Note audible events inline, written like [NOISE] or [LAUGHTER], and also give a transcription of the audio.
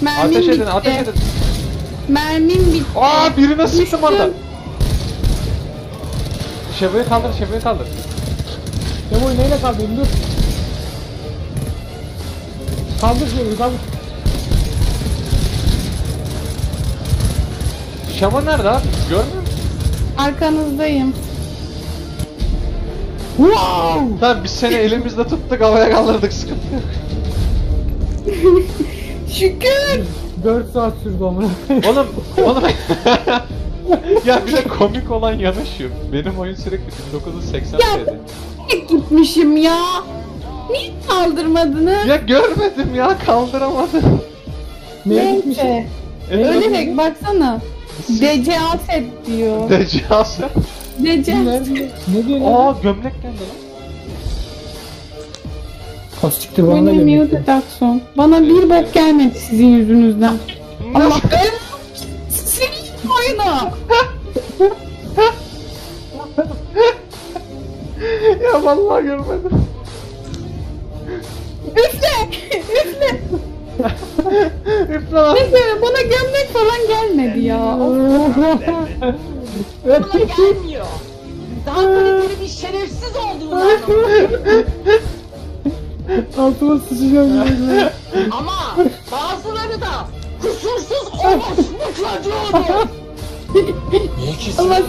Mermim Ateş edin bitti. ateş edin. Mermim bitti. Aa birine sıktım orada. Şebeyi kaldır şebeyi kaldır. Memo'yu neyle kaldırayım dur. Kaldır şunu kaldır. Şama nerede abi? Görmüyor musun? Arkanızdayım. Wow! Tamam biz seni elimizde tuttuk havaya kaldırdık sıkıntı yok. Şükür. 4 saat sürdü amına. Oğlum oğlum. [LAUGHS] ya bir de komik olan yanı şu. Benim oyun sürekli 1980 Ya. gitmişim ya. Niye kaldırmadınız? Ya görmedim ya kaldıramadım. Neye gitmiş? Neyse. Evet. Öyle baksana. DCA set diyor. Decası. DCA. Nerede? Ne diyor Aa gömlek geldi lan. Kastiktir bana da gelmiş. Mute Jackson. Bana bir bok gelmedi sizin yüzünüzden. Allah ben senin oyunu. [LAUGHS] ya vallahi görmedim. Üfle. Üfle. Üfle lan. Neyse bana gömlek falan gelmedi ya. [LAUGHS] Bana gelmiyor. Daha kaliteli bir şerefsiz olduğundan [LAUGHS] Altıma sıçacağım. ya. Ama bazıları da kusursuz olmuş bu çocuğudur. Niye kesin? Allah